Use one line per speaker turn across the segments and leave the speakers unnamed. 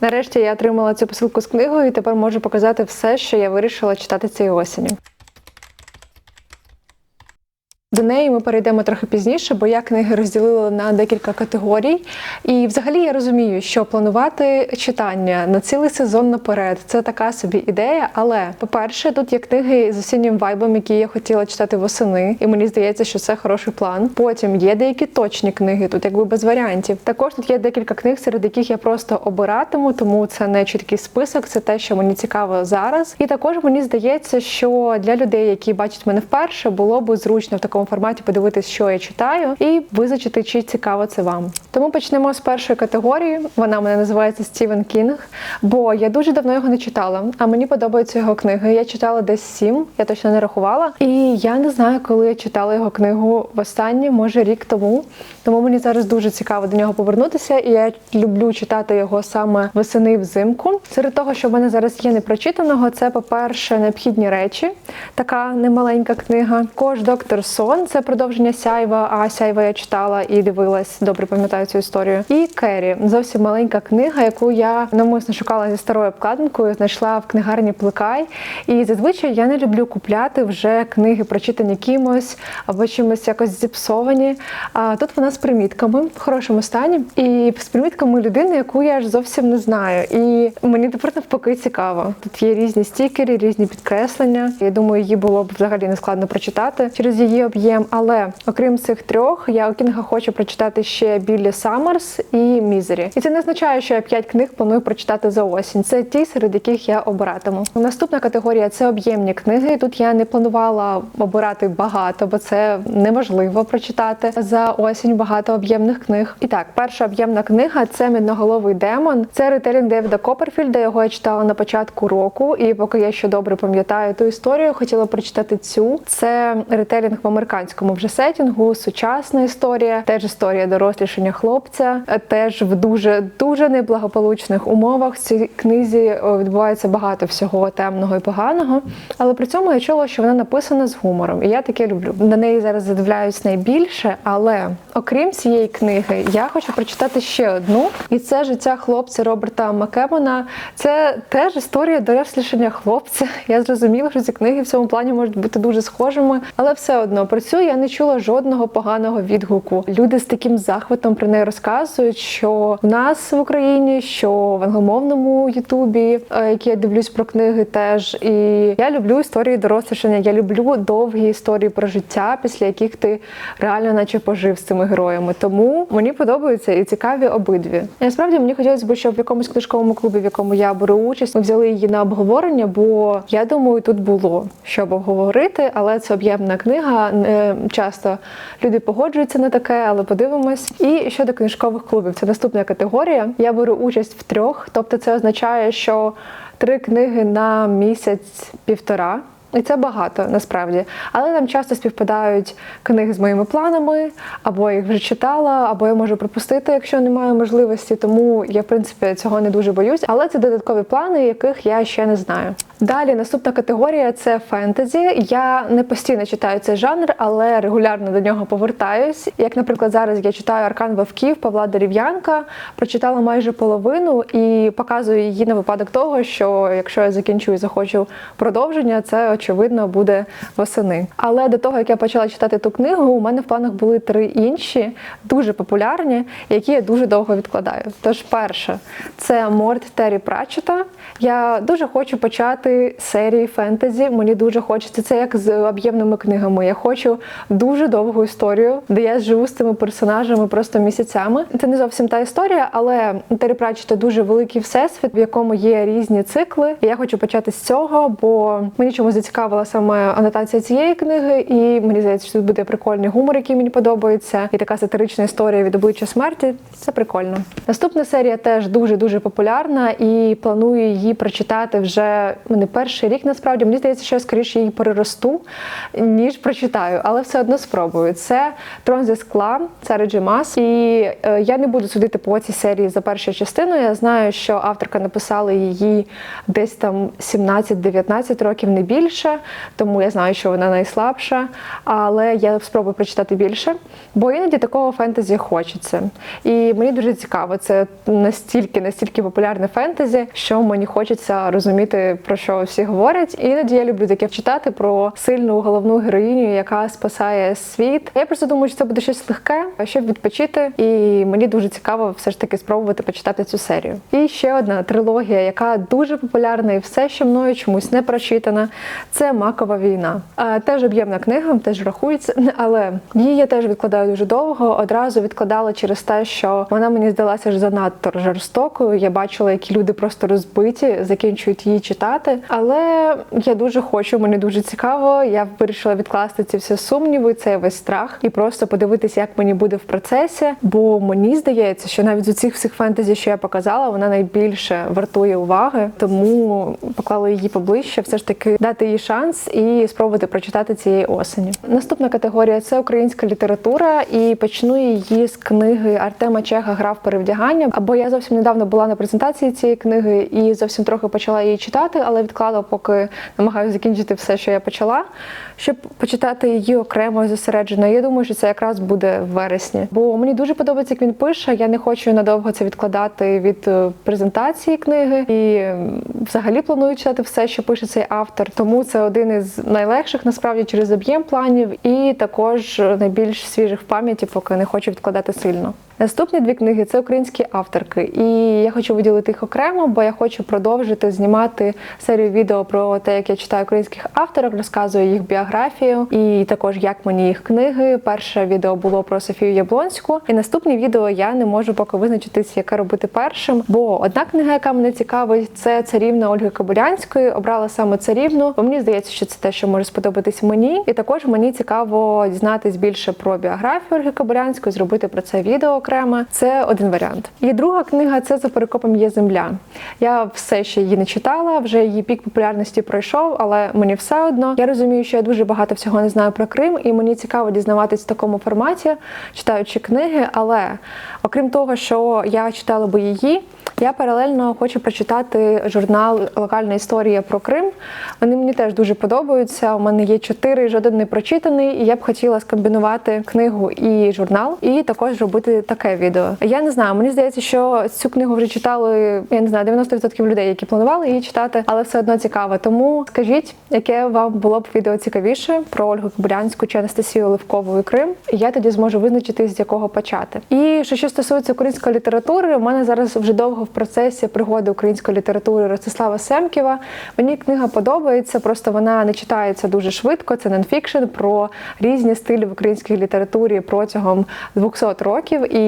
Нарешті я отримала цю посилку з книгою і тепер можу показати все, що я вирішила читати цієї осені. До неї ми перейдемо трохи пізніше, бо я книги розділила на декілька категорій. І взагалі я розумію, що планувати читання на цілий сезон наперед це така собі ідея. Але, по-перше, тут є книги з осіннім вайбом, які я хотіла читати восени, і мені здається, що це хороший план. Потім є деякі точні книги, тут якби без варіантів. Також тут є декілька книг, серед яких я просто обиратиму, тому це не чіткий список, це те, що мені цікаво зараз. І також мені здається, що для людей, які бачать мене вперше, було б зручно в такому форматі подивитись, що я читаю, і визначити, чи цікаво це вам. Тому почнемо з першої категорії. Вона мене називається Стівен Кінг, бо я дуже давно його не читала, а мені подобаються його книги. Я читала десь сім, я точно не рахувала. І я не знаю, коли я читала його книгу востаннє, може рік тому. Тому мені зараз дуже цікаво до нього повернутися, і я люблю читати його саме восени і взимку. Серед того, що в мене зараз є непрочитаного, це, по-перше, необхідні речі, така немаленька книга. Також доктор Сон, це продовження сяйва. А сяйва я читала і дивилась, добре пам'ятаю цю історію. І Керрі, зовсім маленька книга, яку я навмисно шукала зі старою обкладинкою, знайшла в книгарні Плекай. І зазвичай я не люблю купляти вже книги, прочитані кимось або чимось якось зіпсовані. А тут вона з примітками в хорошому стані, і з примітками людини, яку я ж зовсім не знаю. І мені тепер навпаки цікаво. Тут є різні стікери, різні підкреслення. Я думаю, її було б взагалі не складно прочитати через її об'єм. Але окрім цих трьох, я у Кінга хочу прочитати ще Біллі Саммерс і Мізері. І це не означає, що я п'ять книг планую прочитати за осінь. Це ті, серед яких я обиратиму. Наступна категорія це об'ємні книги. Тут я не планувала обирати багато, бо це неможливо прочитати за осінь багато об'ємних книг. І так, перша об'ємна книга це Midноголовий демон. Це ретелінг Девіда Копперфільда. Його я читала на початку року, і поки я ще добре пам'ятаю ту історію, хотіла прочитати цю. Це ретелінг в американському вже сетінгу, сучасна історія, теж історія дорослішання хлопця, теж в дуже дуже неблагополучних умовах. В цій книзі е, відбувається багато всього темного і поганого, але при цьому я чула, що вона написана з гумором, і я таке люблю. На неї зараз задивляюсь найбільше, але окрім цієї книги, я хочу прочитати ще одну, і це життя хлопця Роберта Макемона. Це теж історія дорослішання хлопця. Я зрозуміла, що ці книги в цьому плані можуть бути дуже схожими, але все одно про цю я не чула жодного поганого відгуку. Люди з таким захватом про неї розказують, що в нас в Україні, що в англомовному Ютубі, е, які я дивлюсь про книги, теж і я люблю історії дорослішання. Я люблю довгі історії про життя, після яких ти реально, наче пожив з цими героями. Тому мені подобаються і цікаві обидві. І насправді мені хотілося б, щоб в якомусь книжковому клубі, в якому я беру участь, ми взяли її на обговорення, бо я думаю, тут було що обговорити, але це об'ємна книга. Часто люди погоджуються на таке, але подивимось. І щодо книжкових клубів, це наступна категорія. Я беру участь в трьох, тобто це означає, що три книги на місяць-півтора. І це багато насправді, але там часто співпадають книги з моїми планами, або я їх вже читала, або я можу пропустити, якщо не маю можливості. Тому я, в принципі, цього не дуже боюсь. Але це додаткові плани, яких я ще не знаю. Далі наступна категорія це фентезі. Я не постійно читаю цей жанр, але регулярно до нього повертаюсь. Як, наприклад, зараз я читаю Аркан Вовків Павла Дерев'янка, прочитала майже половину і показую її на випадок того, що якщо я закінчу і захочу продовження, це очевидно буде восени. Але до того як я почала читати ту книгу, у мене в планах були три інші, дуже популярні, які я дуже довго відкладаю. Тож, перше, це Морт Террі Пратчета. Я дуже хочу почати серії фентезі. Мені дуже хочеться це як з об'ємними книгами. Я хочу дуже довгу історію, де я живу з цими персонажами просто місяцями. Це не зовсім та історія, але Террі Пратчета дуже великий всесвіт, в якому є різні цикли. І я хочу почати з цього, бо мені чомусь зацікавила саме анотація цієї книги, і мені здається, що тут буде прикольний гумор, який мені подобається, і така сатирична історія від обличчя смерті. Це прикольно. Наступна серія теж дуже дуже популярна, і планую її прочитати вже мене перший рік. Насправді мені здається, що я скоріше її переросту, ніж прочитаю, але все одно спробую. Це Трон зі скла, Сари Джемас. І е, я не буду судити по цій серії за першу частину. Я знаю, що авторка написала її десь там 17-19 років, не більше, тому я знаю, що вона найслабша. Але я спробую прочитати більше, бо іноді такого фентезі хочеться. І мені дуже цікаво, це настільки, настільки популярне фентезі, що мені хочеться розуміти, про що всі говорять. І іноді я люблю таке читати про сильну головну героїню, яка спасає світ. Я просто думаю, що це буде щось легке, щоб відпочити. І мені дуже цікаво все ж таки спробувати почитати цю серію. І ще одна трилогія, яка дуже популярна, і все, що мною чомусь не прочитана, це Макова війна. Теж об'ємна книга, теж рахується, але її я теж відкладаю дуже довго. Одразу відкладала через те, що вона мені здалася ж занадто жорстокою. Я бачила, які люди просто розбиті, закінчують її читати. Але я дуже хочу, мені дуже цікаво. Я вирішила відкласти ці всі сумніви, цей весь страх, і просто подивитися, як мені буде в процесі. Бо мені здається, що навіть з усіх всіх фентезі, що я показала, вона найбільше вартує уваги, тому поклала її поближче, все ж таки дати їй шанс і спробувати прочитати цієї осені. Наступна категорія це українська література, і почну її з книги Артема Чеха Гра в перевдягання. Або я зовсім недавно була на презентації цієї книги і зовсім трохи почала її читати, але відклала, поки намагаюся закінчити все, що я почала, щоб почитати її окремо зосереджено. Я думаю, що це якраз буде в вересні. Бо мені дуже подобається, як він пише. Я не хочу надовго це відкладати від е, презентації книги і взагалі планую читати все, що пише цей автор. Тому це один із найлегших насправді через об'єм планів, і також найбільш свіжих в пам'яті, поки не хочу відкладати сильно. Наступні дві книги це українські авторки, і я хочу виділити їх окремо, бо я хочу продовжити знімати серію відео про те, як я читаю українських авторок, розказую їх біографію і також як мені їх книги. Перше відео було про Софію Яблонську, і наступні відео я не можу поки визначитись, яке робити першим. Бо одна книга, яка мене цікавить, це царівна Ольги Кобилянської. Обрала саме царівну, бо мені здається, що це те, що може сподобатись мені. І також мені цікаво дізнатись більше про біографію Ольги Кобилянської, зробити про це відео окремо. Це один варіант. І друга книга це за перекопом є земля. Я все ще її не читала, вже її пік популярності пройшов, але мені все одно. Я розумію, що я дуже багато всього не знаю про Крим, і мені цікаво дізнаватись в такому форматі, читаючи книги. Але окрім того, що я читала би її. Я паралельно хочу прочитати журнал Локальна історія про Крим. Вони мені теж дуже подобаються. У мене є чотири, жоден не прочитаний, і я б хотіла скомбінувати книгу і журнал, і також робити таке відео. Я не знаю, мені здається, що цю книгу вже читали я не знаю, 90% людей, які планували її читати, але все одно цікаво. Тому скажіть, яке вам було б відео цікавіше про Ольгу Кобилянську чи Анастасію Оливкову і Крим. Я тоді зможу визначити, з якого почати. І що, що стосується української літератури, у мене зараз вже довго в процесі пригоди української літератури Ростислава Семківа. Мені книга подобається, просто вона не читається дуже швидко. Це нонфікшн про різні стилі в українській літературі протягом 200 років. І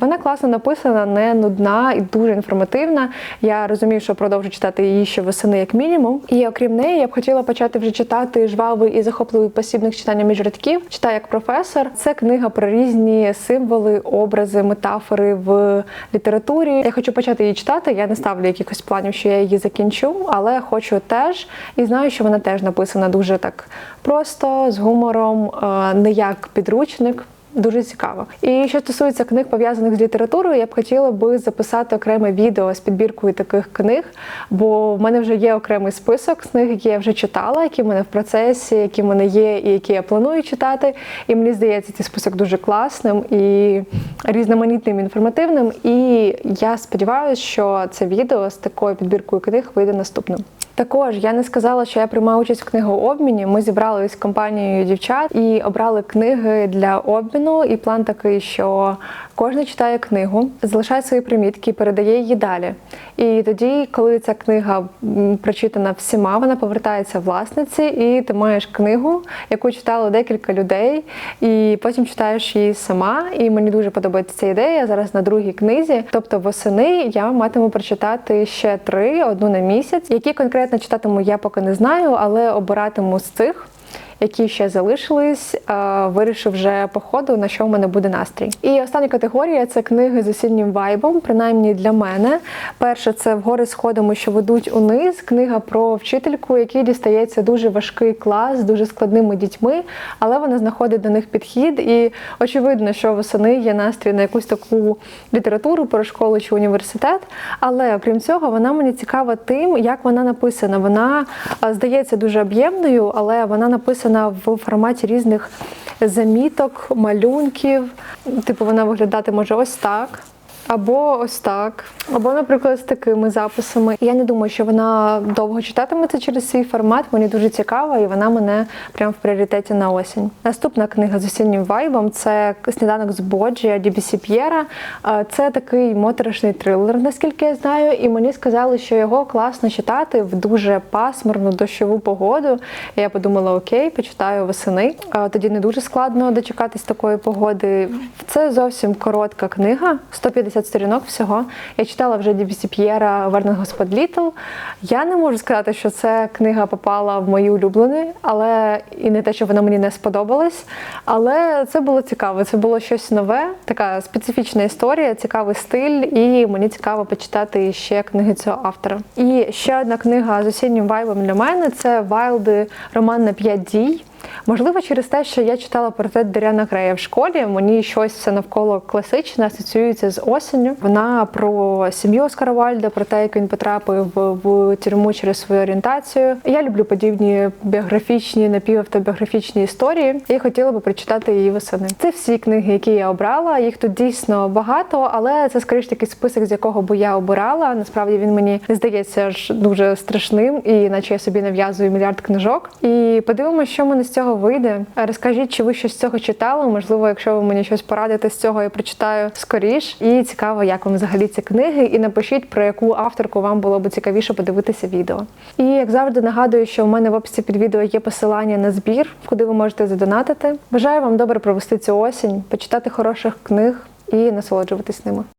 вона класно написана, не нудна і дуже інформативна. Я розумію, що продовжу читати її ще восени, як мінімум. І окрім неї, я б хотіла почати вже читати жвавий і захопливий посібник читання між рядків. Читаю як професор. Це книга про різні символи, образи, метафори в літературі. Я хочу почати її читати. Я не ставлю якихось планів, що я її закінчу, але хочу теж і знаю, що вона теж написана дуже так просто, з гумором, е, не як підручник. Дуже цікаво. І що стосується книг пов'язаних з літературою, я б хотіла би записати окреме відео з підбіркою таких книг, бо в мене вже є окремий список книг, які я вже читала, які в мене в процесі, які в мене є, і які я планую читати. І мені здається, цей список дуже класним і різноманітним, інформативним. І я сподіваюся, що це відео з такою підбіркою книг вийде наступним. Також я не сказала, що я приймаю участь в книгообміні. Ми зібралися з компанією дівчат і обрали книги для обміну. І план такий, що кожен читає книгу, залишає свої примітки, передає її далі. І тоді, коли ця книга прочитана всіма, вона повертається власниці, і ти маєш книгу, яку читало декілька людей, і потім читаєш її сама. І мені дуже подобається ця ідея. Я зараз на другій книзі. Тобто восени я матиму прочитати ще три, одну на місяць. Які конкретно читатиму, я поки не знаю, але обиратиму з цих. Які ще залишились, е, вирішив вже по ходу, на що в мене буде настрій. І остання категорія це книги з осіннім вайбом, принаймні для мене. Перше, це вгори сходами, що ведуть униз. Книга про вчительку, якій дістається дуже важкий клас з дуже складними дітьми, але вона знаходить до них підхід. І очевидно, що восени є настрій на якусь таку літературу про школу чи університет. Але окрім цього, вона мені цікава тим, як вона написана. Вона здається дуже об'ємною, але вона написана в форматі різних заміток, малюнків. Типу, вона виглядати може ось так. Або ось так, або, наприклад, з такими записами. Я не думаю, що вона довго читатиметься через свій формат. Мені дуже цікава, і вона мене прям в пріоритеті на осінь. Наступна книга з осіннім вайбом це сніданок з Боджі Дібісі П'єра. Це такий моторошний трилер, наскільки я знаю. І мені сказали, що його класно читати в дуже пасмурну дощову погоду. Я подумала, окей, почитаю восени. Тоді не дуже складно дочекатись такої погоди. Це зовсім коротка книга, 150 сторінок всього. Я читала вже Дібісі П'єра Господ Літл. Я не можу сказати, що ця книга попала в мої улюблені, але і не те, що вона мені не сподобалась. Але це було цікаво. Це було щось нове, така специфічна історія, цікавий стиль, і мені цікаво почитати ще книги цього автора. І ще одна книга з осіннім вайбом для мене це Вайлди роман на 5 дій. Можливо, через те, що я читала портрет Даріана Грея в школі, мені щось все навколо класичне асоціюється з осінню. Вона про сім'ю Оскара Вальда, про те, як він потрапив в тюрму через свою орієнтацію. Я люблю подібні біографічні, напівавтобіографічні історії. і хотіла би прочитати її восени. Це всі книги, які я обрала. Їх тут дійсно багато, але це скоріш такий список, з якого би я обирала. Насправді він мені здається ж дуже страшним, і наче я собі нав'язую мільярд книжок. І подивимося, що в мене з цього вийде. Розкажіть, чи ви щось з цього читали? Можливо, якщо ви мені щось порадите з цього, я прочитаю скоріш. І цікаво, як вам взагалі ці книги. І напишіть, про яку авторку вам було б цікавіше подивитися відео. І як завжди нагадую, що в мене в описі під відео є посилання на збір, куди ви можете задонатити. Бажаю вам добре провести цю осінь, почитати хороших книг і насолоджуватись ними.